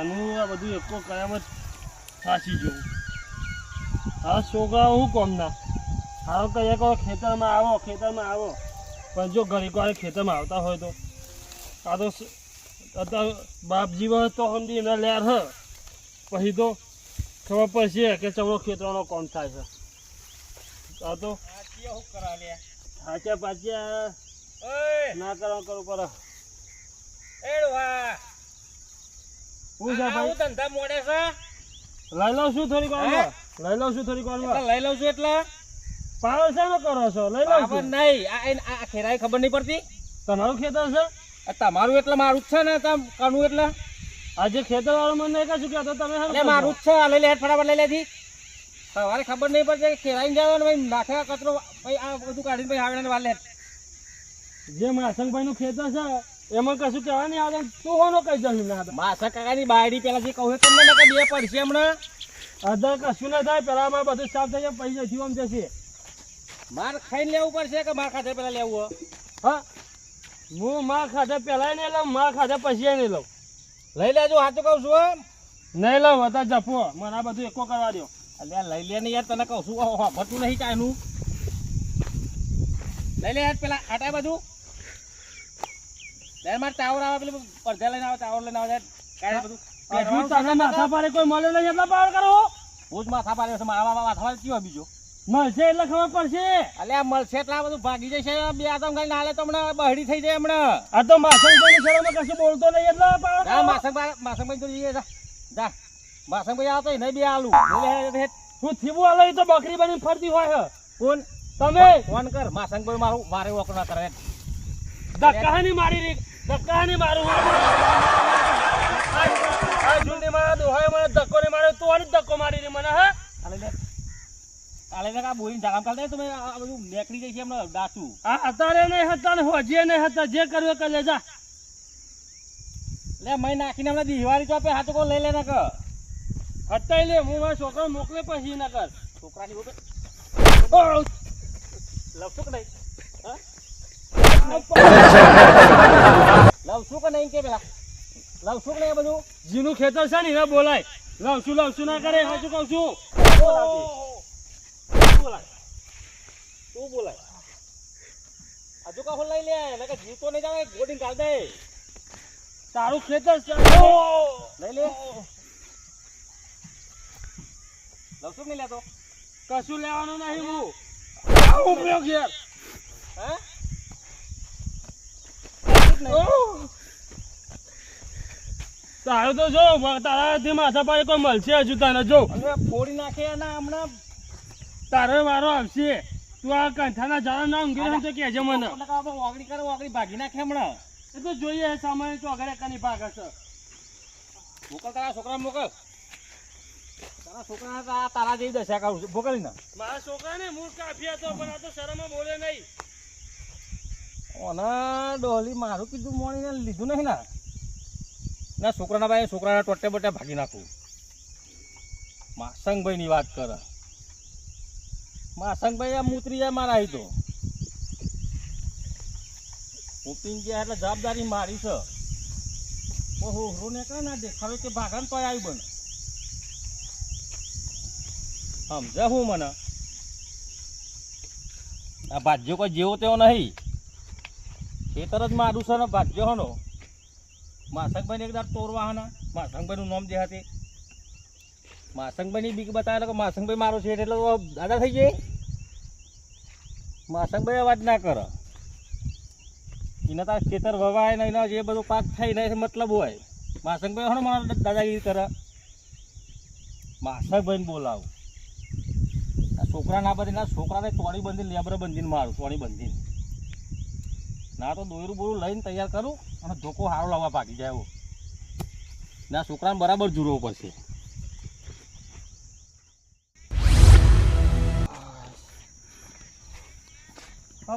આનું આ બધું એકો કયામત સાચી જવું. હા છોકરાઓ હું કોમના હારો કહીએ કહો ખેતરમાં આવો ખેતરમાં આવો. પણ જો ગરીબ વાર ખેતરમાં આવતા હોય તો. આ તો અત્યારે બાપજી હોય તો સમજી એમને લેર હ. પછી તો ખબર પડશે કે ચમો ખેતરનો કોમ થાય છે. આ તો સાચા પાચ્યા ના કરવા કરવું પડે. હું છે ભાઈ? ધંધા મોડે છે? લઈ લઉં છું થોડીક વાર લઈ લઉં છું થોડીક વાર એટલે લઈ લઉં છું એટલે? પાવર શાનો કરો છો? લઈ લઉં છું. નહીં. આ આ ખેરાઈ ખબર નહીં પડતી? તમારું ખેતર છે? તમારું એટલે મારું જ છે ને તમ કનું એટલે? આજે ખેતર વાળો મને નહીં કશું કહેતો તમે એટલે મારું જ છે. આ લઈ લે ફટાફટ લઈ લેથી સવારે ખબર નહીં પડતી ખેરાઈ જવાનું ભાઈ નાખે કચરો ભાઈ આ બધું કાઢીને ભાઈ વાળ લે જે માસંગભાઈ નું ખેતર છે એમાં કશું કહેવા નહીં આવે તું હોનો કઈ જશું ના માસા કાકાની બાયડી પેલા જે કહું તમને ના બે પડશે હમણાં. અધર કશું ના થાય પેલા અમારે બધું સાફ થઈ જાય પૈસા આમ જશે. માર ખાઈને લેવું પડશે કે માર ખાતે પેલા લેવું હા? હું. માર ખાધા પેલા નહીં લઉં માર ખાધે પછી નહીં લઉં. લઈ લેજો સાચું કહું છું. નહીં લઉં હતા જપો. મને આ બધું એકો કરવા દો અલ્યા લઈ લે ને યાર તને કહું છું હોભતું નહીં ચાયનું લઈ લે યાર પેલા આટા બધું મારે ટાવર આવે પેલું પડધા લઈને આવે ટાવર લઈને આવે કાંઈ બધું. હજુ તને માથા પાડે કોઈ મળે નહીં એટલા પાવર કરો. હું જ માથા પાડ્યો છે મારા માથા પાડે કયો બીજો? મળશે એટલે ખબર પડશે. અલ્યા મળશે એટલે આ બધું ભાગી જશે બે આદમ ખાઈ નાલે તો હમણાં બહડી થઈ જાય હમણાં. આ તો માસંગભાઈ શરમ કશું બોલતો નહીં એટલે પાવર. માસંગભાઈ માસંગભાઈ જોડે જઈએ જા. જા. માસંગભાઈ આવતો નહીં બે આલુ. હું થીબું આલો તો બકરી બની ફરતી હોય. કોણ તમે? ફોન કર માસંગભાઈ મારું મારે વોક ના કરે. ધક્કા મારી રી ધક્કા ની મારું જુંડી મારા મને ધક્કો નહીં માર્યો. તું આની ધક્કો મારી રી મને હે? કાલે આ બોરીને જામ તમે આ બધું નીકળી છે એમને દાચું આ અત્યારે નહીં હતા ને હોજીએ નહીં હતા. જે કર્યું કર કરી લે મય નાખીને હમણાં દિવાળી ચોપે હાથો કો લઈ લે ને કે હટાઈ લે હું મારા છોકરા મોકલે પછી ના કર છોકરાની ઉપર કે નહીં? લવશું કે નહીં કે પેલા લવશું કે નહીં બધું જીનું ખેતર છે ને એને બોલાય લાવશું લાવશું ના કરે હાચું કહું છું બોલાય તું બોલાય હજુ કહો લઈ લે કે નહીં જાવે ગોડીને કાઢ દે તારું ખેતર છે લઈ લે લવશું નહીં લેતો કશું લેવાનું નહીં હું. આવું ઉપયોગ યાર હે? તારું તો જો તારાથી માથા પાડે કોઈ મળશે હજુ તને જો. ફોડી નાખે ના હમણાં. તારે વારો આવશે. તું આ કંઠાના ઝાડા ના ઊંઘી તો કહેજે મને. વાગણી ઓગળી કરે ઓગળી ભાગી નાખે હમણાં. એ તો જોઈએ સામાન્ય ચોગડે કની ભાગ હશે. મોકલ તારા છોકરા મોકલ. તારા છોકરા તારા જેવી દશા કરું છું. મોકલી ના મારા છોકરાને મૂળ કાફી હતો પણ આ તો શરમમાં બોલે નહીં. ઓને ડોલી મારું કીધું મોણીને લીધું નહીં ના. ના, છોકરાના ભાઈ છોકરાના ટોટે બટે ભાગી નાખું. માસંગભાઈની વાત કરે. માસંગભાઈ આ મૂતરી જાય મારા તો ઉપીન ગયા એટલે જવાબદારી મારી છે. ઓહો હો નીકળે ના દેખાવે કે ભાગન તો આવી બને. સમજે હું મને? આ ભાજ્યો કોઈ જેવો તેવો નહીં. ખેતર જ મારું છે ને ભાજ્યો હનો માસંગભાઈને એકદાર તોરવા હના માસંગભાઈનું નામ જે હતી માસંગભાઈની બીક બતાવે કે માસંગભાઈ મારો છે એટલે દાદા થઈ જાય. માસંગભાઈ અવાજ ના કરે. એના તાર ખેતર વવાય ને એના જે બધું પાક થાય ને મતલબ હોય. માસંગભાઈ હનો મારા દાદાગીરી કરે. માસંગભાઈને બોલાવું. આ છોકરા ના બધી ના, છોકરાને ચોળી બંધીને લેબર બંધીને મારું ચોળી બંધીને. ના તો દોયરું બોરું લઈને તૈયાર કરું અને ધોકો સારો લાવવા પાકી જાય એવો. ના છોકરાને બરાબર જુરવો પડશે.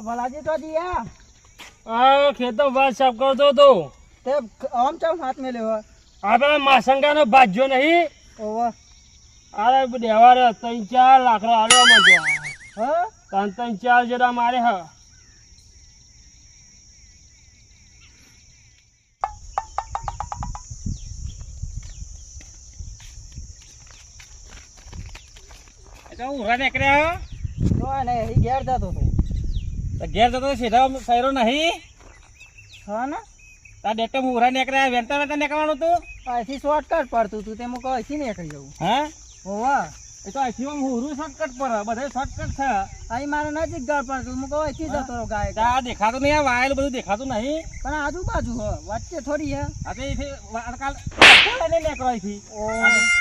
ભલાજી તો દિયા આ. ખેતર વાત સાફ કરતો હતો તે. આમ ચામ હાથ મેં લેવા આ પેલા માસંગાનો ભાજ્યો નહીં? ઓવા. અરે દેવા ત્રણ ચાર લાકડા આલ્યો મજો હા? ત્રણ ત્રણ ચાર જેડા મારે હ. એ તો ઉરા નીકળ્યા તો અહીં ઘેર જતો હતો. તો ઘેર જતો તો સીધા સૈરો નહીં. હા ને? તા ડેટો ઉરા નીકળ્યા વેંતા વેંતા નીકળવાનું તું? અહીંથી શોર્ટકટ પડતું તું તે મૂકો અહીંથી નીકળી જવું. હા? હોવા એ તો અહીંથી હું હુરું શોર્ટકટ પર બધે શોર્ટકટ છે. અહીં મારે નજીક ગળ પડતું મૂકો અહીંથી જતો રહો ગાય તા આ દેખાતું નહીં આ વાયેલું બધું દેખાતું નહીં. પણ આજુબાજુ હ વચ્ચે થોડી હે. આ તો અહીંથી કાલ નીકળો અહીંથી.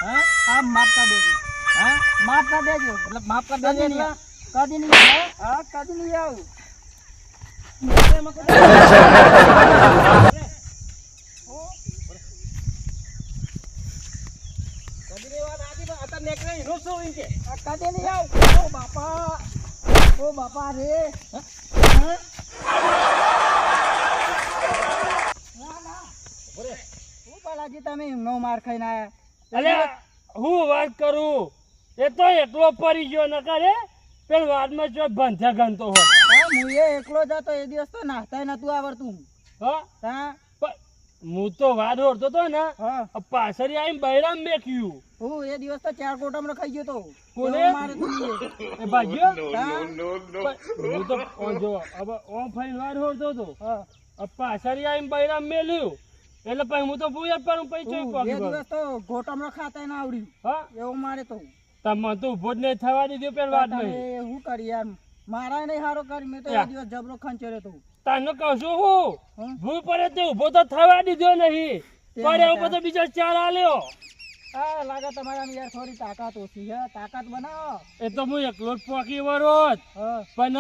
હા? માપતા દેજો હા? માપતા દેજો. એટલે માફ કરી દેજો કદી એટલે કદી નહીં આવે? હા કદી નહીં આવું. કદી ની વાત આજી પણ અત્યારે નીકળે એનું શું ઈ કે આ કદી નહીં આવું. બાપા. ઓ બાપા રે. હા? ના, ના. બોલે હું બાલાજી તમે નો માર ખાઈને આયા? અલ્યા હું વાત કરું? એ તો એટલો પડી ગયો ન કરે પેલ વાતમાં જો બંધ્યા ગણતો હોય. હું એ એકલો જતો એ દિવસ તો નાસ્તાય નતું આવડતું. હા? હા. હું તો વાત ઓળતો તો ને પાછળ આવીને બૈરામ મેક્યું. હું એ દિવસ તો ચાર કોટામાં ખાઈ ગયો તો. કોને? મારે તો ભાગ્યો? હા? હું તો જો હવે ઓમ ફરી વાર ઓળતો તો. પાછળ આવીને બૈરામ મેલ્યું. એટલે પછી હું તો ભૂયા પણ પછી એ દિવસ તો ગોટામાં ખાતા ના આવડ્યું. હા? એવું મારે તો. તમે તો ઊભો જ નહીં થવા દીધું પેલ વાત નહીં હું કરી એમ? મારા નહીં હારો કરી મેં તો એ દિવસ જબરો ખંચેર્યો તો. તને કહું છું હું ભૂ પડે તે ઊભો તો થવા દીધો નહીં. પડે. ઉપર તો બીજો ચાર આલ્યો. હા લાગે તમારા યાર થોડી તાકાત ઓછી છે. તાકાત બનાવો. એ તો હું એકલો જ પોકી વરોત હા. પણ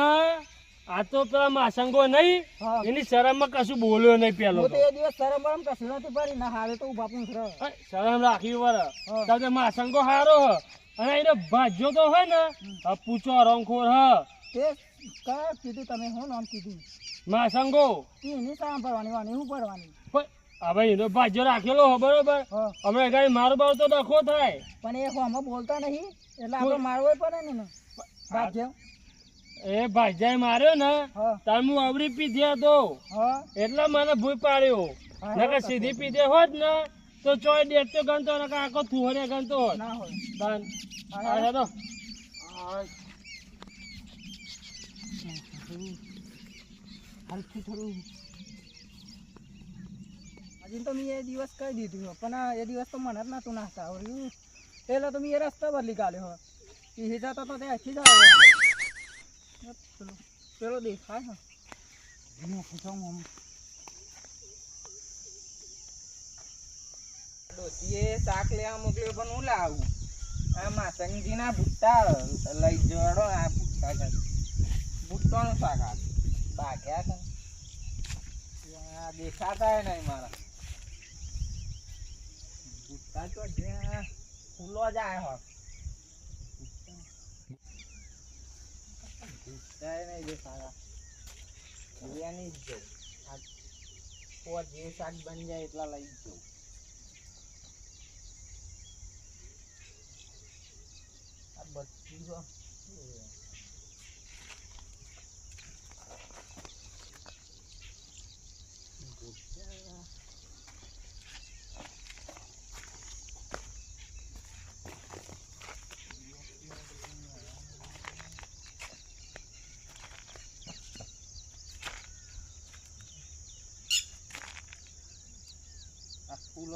આ તો પેલા માસંગો નહીં એની શરમમાં કશું બોલ્યો નહીં પેલો તો એ દિવસ શરમ બરમ કશું નથી પડી ના હારે તો ઊભા પૂછ શરમ રાખી વર તારે માસંગો હારો હ અને એને ભાજ્યો તો હોય ને પૂછો રંગખોર હ. તે કીધું તમે હું નામ કીધું? માસંગો. એની સાંભળવાની વાની હું પડવાની હવે એનો ભાજ્યો રાખેલો હો બરોબર? હમણાં મારો બાર તો ડખો થાય. પણ એ હોમાં બોલતા નહીં એટલે આપણે મારવો પડે ને. ને ભાગ્ય એ ભાજ્યાએ માર્યો ને હું. અવરી પીધ્યા તો. એટલે મને ભૂઈ પાડ્યો. નકર સીધી પીધે હોત ને તો ચોય દેખતો ગણતો નકર આખો થુહરે ગણતો હોત હેડો. હલકી થોડું હજી તો મેં એ દિવસ કહી દીધું પણ એ દિવસ તો મને જ નતું નાખતા. આવડ્યું એટલે તો મેં એ રસ્તો બદલી કાઢ્યો હો. એ હિજાતો તો જ આવ્યો પેલો પેલો દેખાય હા હું પૂછાવું આમ ડોશીએ શાક લેવા મોકલ્યો પણ હું લાવું આ માસંગજીના ભૂટ્ટા લઈ જવાડો આ ભૂટ્ટા છે ભૂટ્ટાનું શાક આ ભાગ્યા છે આ દેખાતા નહીં મારા ભૂટ્ટા તો જ્યાં ફૂલો જ આવ્યો નહીં દેખાતા. બિરયાની જ જવું જે શાક બની જાય એટલા લઈ જ આ બધું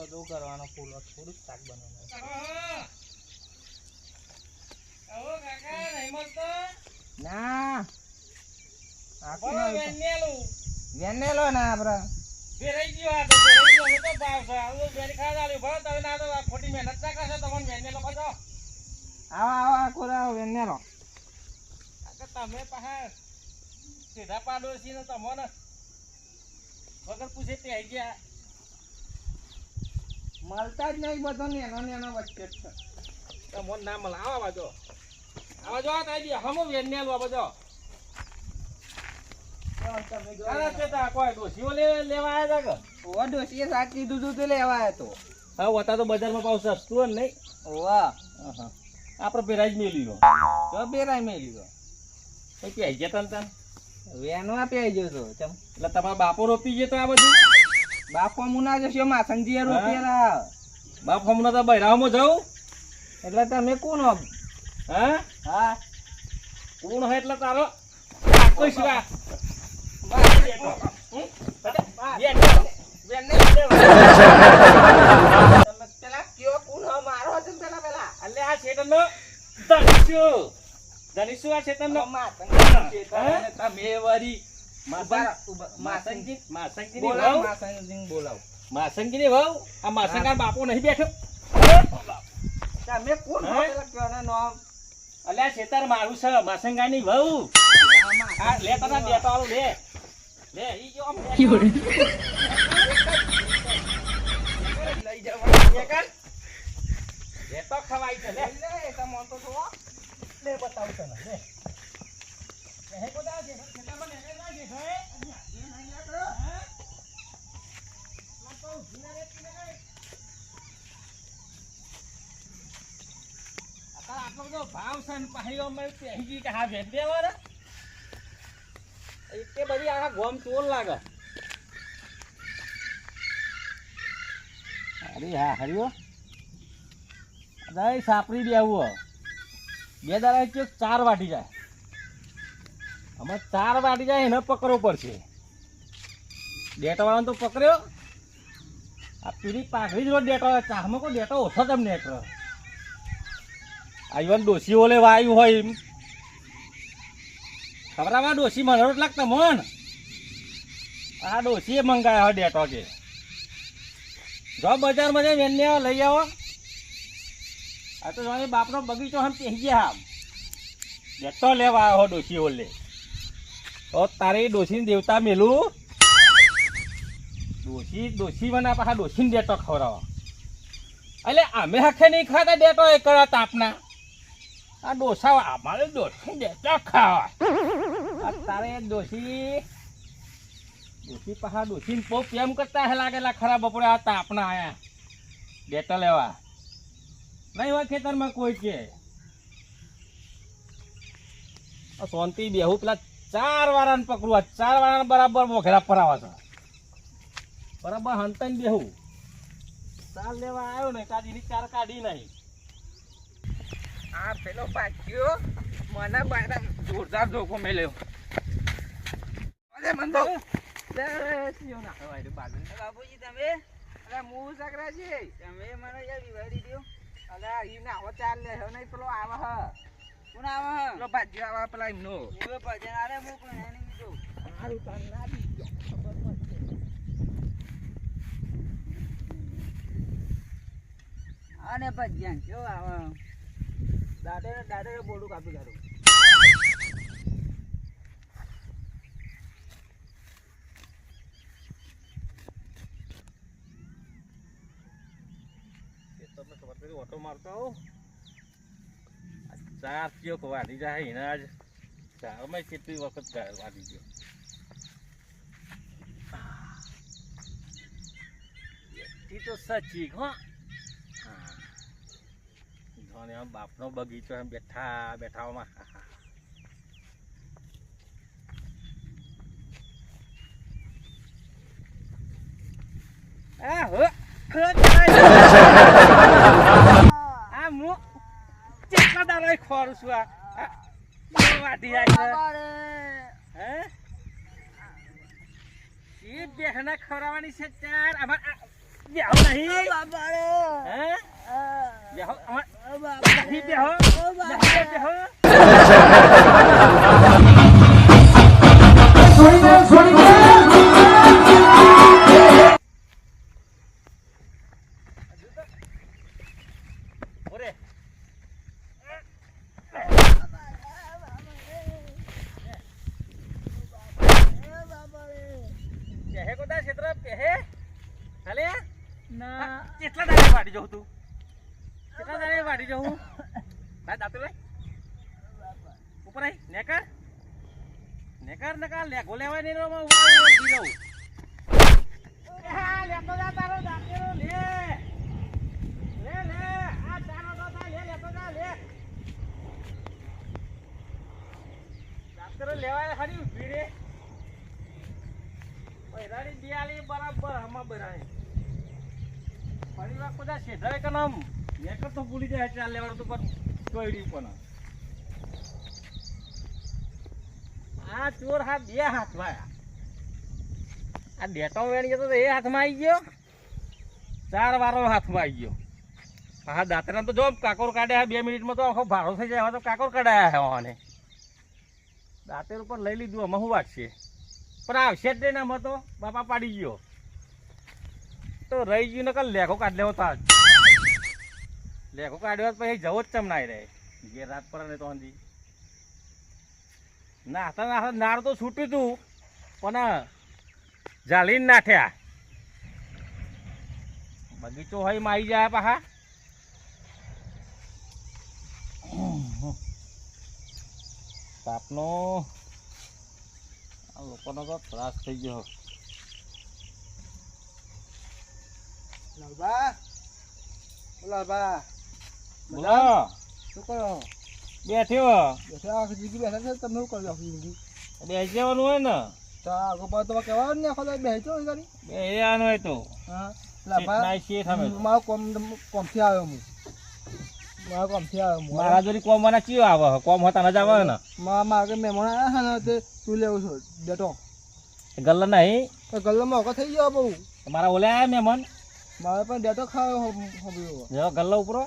તો કરવાનો ફૂલો થોડુંક શાક બનાવવાનું. ના. વેનેલો ના આપડે. ફેરાઈ ગયો આ તો ફેરાઈ ગયો તો ભાવ છે. આવું બેરી ખાવા ભરો તમે ના તો ખોટી મહેનત ના કરશો તમને વેને લોકો છો આવો આવા આખો રાવ વેનેલો તમે પાછા સીધા પાડોશી ને તમને વગર પૂછે ત્યાં ગયા. મળતા જ નહીં બધો નેનો નેનો વચ્ચે જ છે. મને ના મળે. આવા બાજો આવા જો દી હમો વેને લો બાજો અરે તે તા કોઈ ડોશીઓ લેવા આવ્યા તા કે? ઓવા ડોશીએ શાક કીધું તું તે લેવા આવ્યો તો. હા તો બજારમાં પાવ સસ્તું હોય ને નહીં? ઓવા આપણે પેરાઈ જ મેલી તો બેરાય મેલી ગયો પછી પી ગયા તન તન? વેનો આપી આવી ગયો તો એટલે તમારા બાપો રોપી ગયો તો આ બધું? બાપો મુના જશો માસંગજીએ રૂપિયા બાપ હમણાં તો બૈરામાં જાઉં. એટલે તમે કોણ હો? હા? હા. કોણ હોય એટલે તારો? આખો શિવા તમે વરી માસંગીની બોલાવ. વહુ? આ માસંગા બાપો નહીં બેઠો. તમે કોણ હો? હે? નામ એટલે શેતર મારું છે માસંગાની વહુ. આ લે તને દેતો આલું લે. લે ઈ જો આમ લઈ જવા લે કર. લે તો ખવાય છે લે. લે તમો તો જો લે બતાવું તને લે. ભાવ છે ને અમે પહેરી ગઈ કે હા ભેટ દેવા એટલે બધી આખા ગોમ ચોર લાગે અરે હા હરિયો દઈ સાપરી બે દાડા ચાર વાટી જાય. અમે ચાર વાડી જાય એને પકડવો પડશે. ડેટાવાળાને તો પકડ્યો. આ પીરી પાઘડી જ ડેટો ચાહમાં કોઈ ડેટો ઓછો તમને એક આ ઈવન ડોસી ઓલે વાયું હોય એમ. ખબરામાં ડોસી મને લાગતા મન. આ ડોસીએ મંગાવ્યા હોય ડેટો છે જો બજારમાં જઈને વેનને લઈ આવો. આ તો બાપનો બગીચો હમ પહેરી ગયા આમ. ડેટો લેવા આવ્યો ડોસી ઓલે તો તારી ડોસીને દેવતા મેલું? ડોસી ડોસી મને પાછા ડોસીને ડેટો ખવડાવો. એટલે અમે હખે નહીં ખાતા ડેટો એ કરો તાપના. આ ડોસા અમારે ડોસી ડેટો ખાવા. તારે ડોસી ડોસી પાછા ડોસીને બહુ પ્રેમ કરતા હે લાગેલા ખરા બપોરે આ તાપના આયા. ડેટો લેવા. નહીં હોય ખેતરમાં કોઈ કે. શાંતિ બેહુ પેલા ચાર વાળાને પકડવા ચાર વાળાને બરાબર મોઘેરા ફરાવા છે. બરાબર હંતાઈને બેહું. ચાર લેવા આવ્યો ને કાઢીની ચાર કાઢી નહીં આ પેલો પાક્યો મને બાયરા જોરદાર ધોકો મેલ્યો. અરે મન લે સીઓ ના. તમે. અરે મુ સકરાજી તમે મને યાર વિવાડી દો અલે, ઈ ના હો ચાલ લે નહીં, પેલો આવે, હ. કોણ આવે હ. પેલો ભાજી આવે પેલા એમનો. એ ભાજી અરે મુ પણ એની બીજો મારું તાન ના દીજો ખબર પડશે અને ભજીયા કેવો આવા? દાદે દાદે બોલું કાપી કાઢું. તમને ખબર પડી ઓટો મારતો આવો? આ ચાર ચિયોક વાઢી જાય એના જ ચારમાં કેટલી વખત વાઢી ગયો. એ તો સચી હો. જોને આમ બાપનો બગીચો એમ બેઠા બેઠાઓમાં આ હો. હો ચાલ આ મુ દાડા ખોરું છું આ. છે. હે? એ બેહના ખવડાવવાની છે ચાર. અમાર બેહો નહીં. હે? બેહો અમાર નહીં બેહો. બેહો લેગો લેવાય નહીં રો ઊભી રહું એ હા લેતો જા તારો દાંતેરો લે. લે લેવાય ખરી ઊભી રે. પૈરાની દિયાળી બરાબર હમા બરાય ફરી વાર છે કે નામ નેકર તો ભૂલી જાય ચાલ લેવાનું તો પણ ચોયડી પણ આ ચોર હાથ બે હાથમાં આયા. આ ડેટો વેણી તો એ હાથમાં આવી ગયો. ચાર વારો હાથમાં આવી ગયો. હા દાંતરા તો જો કાકોર કાઢ્યા બે મિનિટમાં તો આખો ભાડો થઈ જાય તો કાકોર કાઢ્યા હે દાંતેર ઉપર લઈ લીધું અમે શું છે? પણ આવશે જ નહીં આમાં તો. બાપા પાડી ગયો. તો રહી ગયું ને કાલ લેખો કાઢ લેવો તાજ લેખો કાઢ્યો પછી જવો જ ચમનાઈ રહે. ઘેર રાત પર ને તો હંજી નાસ્તા નાતા નાર તો છૂટ્યું તું પણ જાલીને નાઠ્યા. બગીચો હોયમાં આવી જાય પાછા તાપનો આ લોકોનો તો ત્રાસ થઈ ગયો. લાલબા લાલબા બોલો. શું કરો? બેઠ્યો બેઠા આખી જિંદગી બેઠા છે તમને શું કરજો આખી જિંદગી? બેસી જવાનું હોય ને. તો આગળ પાછળ તો કહેવા ને આખો દાડો બેસી જાઓ એ ગાડી બેસવાનું હોય તો. હા. મારો કોમ કોમથી આવ્યો હું. મારા કોમથી આવ્યો હું મારા જોડી કોમ મને ચિયો આવે કોમ હોતા ન આવે ને. મારા મારે મહેમાન આવ્યા છે ને તે તું લેવું છું ડેટો ગલ્લા નહીં. તો ગલ્લો મોકો થઈ ગયો બહુ. મારા ઓલે આવ્યા મહેમાન? મારે પણ ડેટો ખાયો ગલ્લા ઉપરો.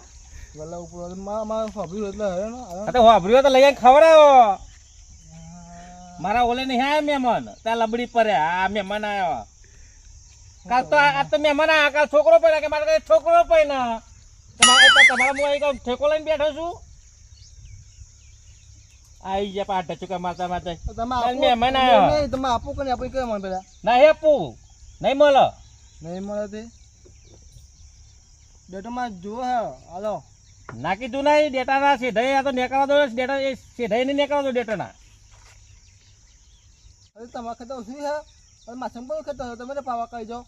ગલ્લા ઉપર મારા મારે હોબ્યું એટલે હવે ને આ તો વાપર્યો તો લઈ આવીને ખવડાવો. મારા ઓલે નહીં આયા મહેમાન. ત્યાં લબડી પર. આ મહેમાન આવ્યો કાલ તો આ આ તો મહેમાન આવ્યા કાલ છોકરો પડ્યા કે મારા ઘરે છોકરો પડ્યા તમારે તમારા હું અહીં ઠેકો લઈને બેઠો છું. આઈ ગયા પાટ ચુકા માતા માતા તમે કાલ આપો મહેમાન આવ્યો. તમે આપો કે આપો કે મને પેલા? ના હેપું નહીં મળે. નહીં મળે તે? બેટો માં જો હે હાલો. ના કીધું નહીં ડેટા ના સીધાઈ આ તો નીકળવા દો ડેટા એ સીધાઈ નહીં નીકળવા દો ડેટા ના અરે તમારા ખેતર શું છે? પણ ખેતર તમે તો પાવા કહી જાઓ.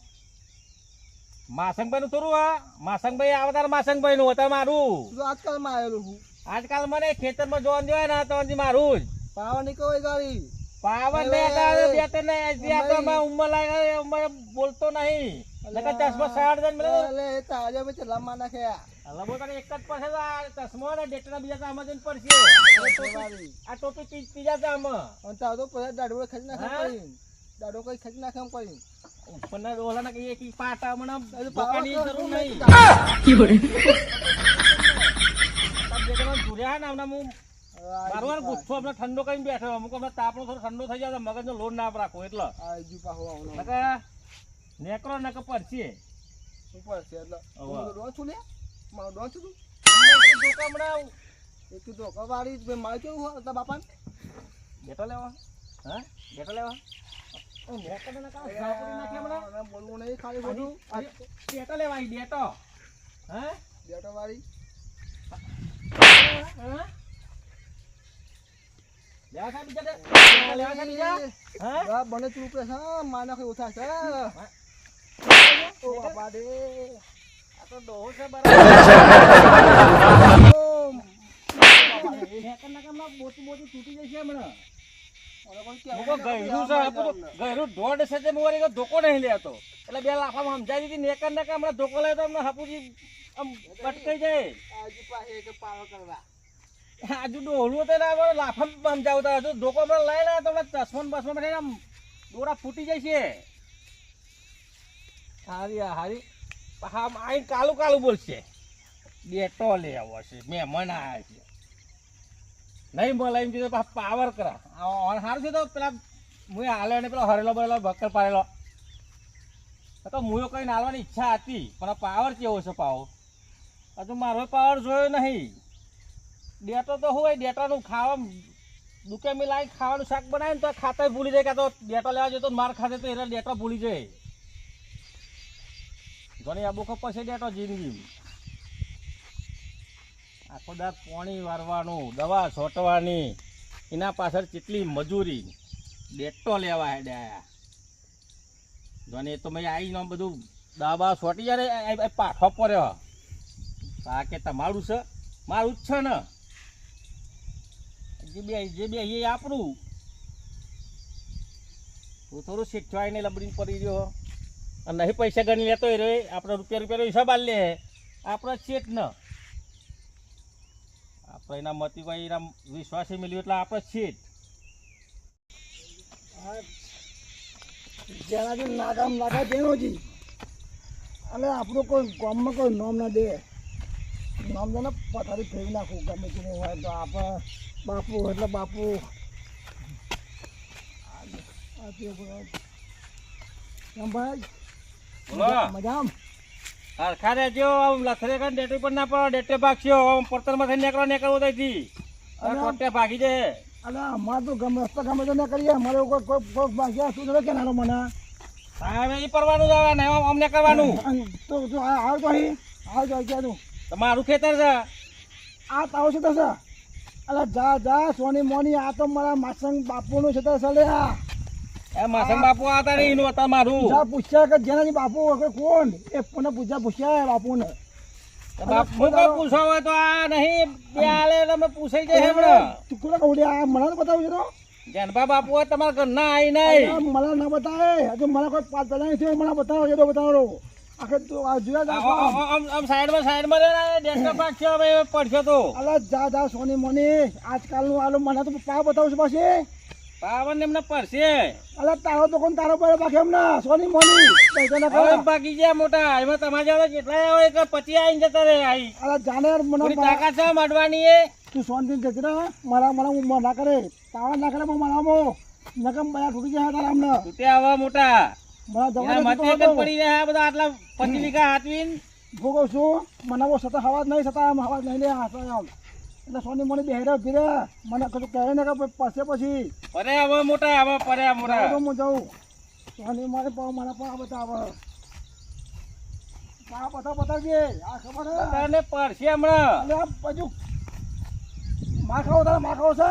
માસંગભાઈ નું થોડું આ માસંગભાઈ આવે તારે માસંગભાઈ નું હતા મારું આજકાલ આજકાલમાં આવેલું છું. આજકાલ મને ખેતરમાં જોવા દેવાય ને તો હજી મારું જ. પાવા કહેવાય ગાડી. પાવર ને ને ઉંમર લાગે ઉંમર બોલતો નહીં. ચશ્મા સાડ મને એટલે તાજે મેં ચલા નાખ્યા અલા બોલ તને એક જ પડશે તો આ ચશ્મા ને બીજા તો આમાં જઈને પડશે. આ ટોપી આમાં અને તાર તો પછી દાડો કઈ ખેંચી નાખે એમ કરીને. ઉપરના ડોલા ના કહીએ કે પાટા મને એટલે જરૂર નહીં. તાર જુર્યા ને હમણાં હું મારવાનો આ ગુસ્સો આપણે ઠંડો કરીને બેઠો અમુક હમણાં તાપનો થોડો ઠંડો થઈ જાય તો મગજનો લોડ ના રાખો એટલે. નકર નેકરો નકર પડશે. ઉપર છે એટલે હવે. છું લે? મારો ડોન છું ધોકા હમણાં એક તો કવાડી બે માર કેવું હોય તારા બાપાને? બેટો લેવા. હા? બેટો લેવા. ઓ નેકરો ને નકર ઝાપડી નાખી હમણાં. અને બોલવું નહીં ખાલી ખોટું બેટો લેવા બેટો હા? ડેટો વાળી. હા? દે. હા? બને તું ઉપરે છે ઓછા છે ઓ બાપા આ તો ડોહો છે બરાબર. તૂટી જશે હમણાં દોઢ તે ધોકો નહીં લેતો એટલે બે લાફામાં સમજાવી દીધી નેકર નેકર હમણાં ધોકો લે તો હમણાં હાપુજી આમ પટકાઈ જાય. આજુ પાસે એક પાવર કરવા આજુ ડોહલું તો ના લાફામાં સમજાવતા હજુ ધોકો હમણાં લઈ લે તો હમણાં ચશ્મા બસમાં આમ દોરા ફૂટી જાય છે. હારી આ હારી. હા આઈ કાલું કાલું બોલશે. બેટો લે આવો છે મહેમાન આવ્યા છે. નહીં બોલે એમ કીધું પાવર કરા. સારું છે તો પેલા મુએ હાલે ને પેલો હરેલો બરેલો ભક્કર પાડેલો. તો મુયો કંઈ નાલવાની ઈચ્છા હતી, પણ પાવર કેવો છે પાવો? હજુ મારો પાવર જોયો નહીં. ડેટો તો હોય, ડેટાનું ખાવા દુકે મિલાઈ ખાવાનું શાક બનાવીને તો ખાતા ભૂલી જાય કે તો ડેટો લેવા જતો માર ખાતે તો એટલે ડેટો ભૂલી જાય. ઘણી આબુ છે ડેટો જિંદગી આખો દાખ પાણી વારવાનું, દવા છોટવાની, એના પાછળ કેટલી મજૂરી. ડેટો લેવા હેડ્યા જોને તો મેં આવીને બધું દાબા છોટી જાય પાઠો પડ્યો. આ કે તમારું છે? મારું જ છે ને. જે બે જે બે એ આપણું. તું થોડું શીખવાય ને લબડીને પડી રહ્યો અને નહીં પૈસા ગણી લેતો એ રે આપણે રૂપિયા રૂપિયાનો હિસાબ આલ લે. આપણે શેઠ ન. આપણે એના મતી ભાઈ એના વિશ્વાસે મળ્યું એટલે આપણે શેઠ. જેનાથી નાગામ નાગા તેનો જી અને આપણું કોઈ ગામમાં કોઈ નામ ના દે. નામ ને પથારી ફેરવી નાખું, ગમે તે હોય તો આપણે બાપુ એટલે બાપુ. આ મજામ? હરખા રહેજો આમ લથરે કરીને ડેટે પર ના પડો ડેટે ભાગશો આમ પડતરમાં થઈને નીકળો નીકળવો આ- ટોટે ભાગી જાય અલે અમારે તો ગમે રસ્તા ગમે તો ના કરીએ અમારે કોઈ કોઈ શું કે નાનો મને? ઈ પરવાનું જ આવે ને અમને કરવાનું તો તું આ- આવ તો અહીં. આવ તો ક્યાં તું તમારું ખેતર છે. આ તાવ છે? થશે અલે જા જા સોની મોની આ તો મારા માસંગ બાપુનું છે તો સલે આ. એ માસમ બાપુ આવતા નહીં એનું હતા મારું. જા પૂછ્યા કે જેનાથી બાપુ વગર કોણ? એ કોને પૂછ્યા પૂછ્યા બાપુને. બાપ પૂછો હોય તો આ નહીં બે આલે તમે પૂછાઈ જાય હમણાં. તું કોને કહું આ મને તો બતાવું તો. જનબા બાપુ હોય તમારા ઘરના આઈ નહીં. મને ના બતાવે. હજુ મને કોઈ પાંચ પેલા નહીં થયો મને બતાવો છે તો બતાવો. આખે તું આ જોયા આમ- સાઈડમાં સાઈડમાં રે ને હવે પડશો તો. અલે જા જા સોની મોની. આજકાલનું આલો મને તો પા બતાવું છું પાછી. પાવન એમને પરસે અલા તારો તો કોણ તારો પડે બાકી એમને. સોની મોની. પૈસા ના કરે બાકી ગયા મોટા. એમાં તમારા જેવા કેટલા આવે એક પછી આવીને જતા રે આઈ. અલા જાને મને તાકાત છે મળવાની એ. તું સોનથી જજે રહે મારા મારા હું ના કરે. તાવા ના કરે મારા મો નકમ બધા તૂટી જાય તારા અમને. તૂટે આવા મોટા. મારા જવા એના દે એક પડી. રહ્યા આ બધા આટલા પચી વીઘા હાથવીન. ભોગવ છું મને બહુ સતત હવા નહીં સતા હવા નહીં લે હાથ આમ એટલે સોની મોની બેહરા ઊભી રહે મને કશું કહે ને કે પછી પછી. અરે હવે મોટા હવે પરે મોટા. તો હું જાઉં. સોની મારે પાવ મને પા બતાવે. પા બતાવ બતાવજે આ ખબર બધાને પડશે હમણાં. અલે આ બાજુ માખાઓ તારા માખાઓ છે.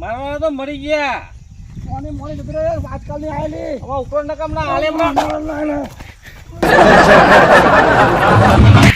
મારવાના તો મરી ગયા. સોની મોની જતી આજકાલની આવેલી હવે ઉપર નકમ ના હાલે હમણાં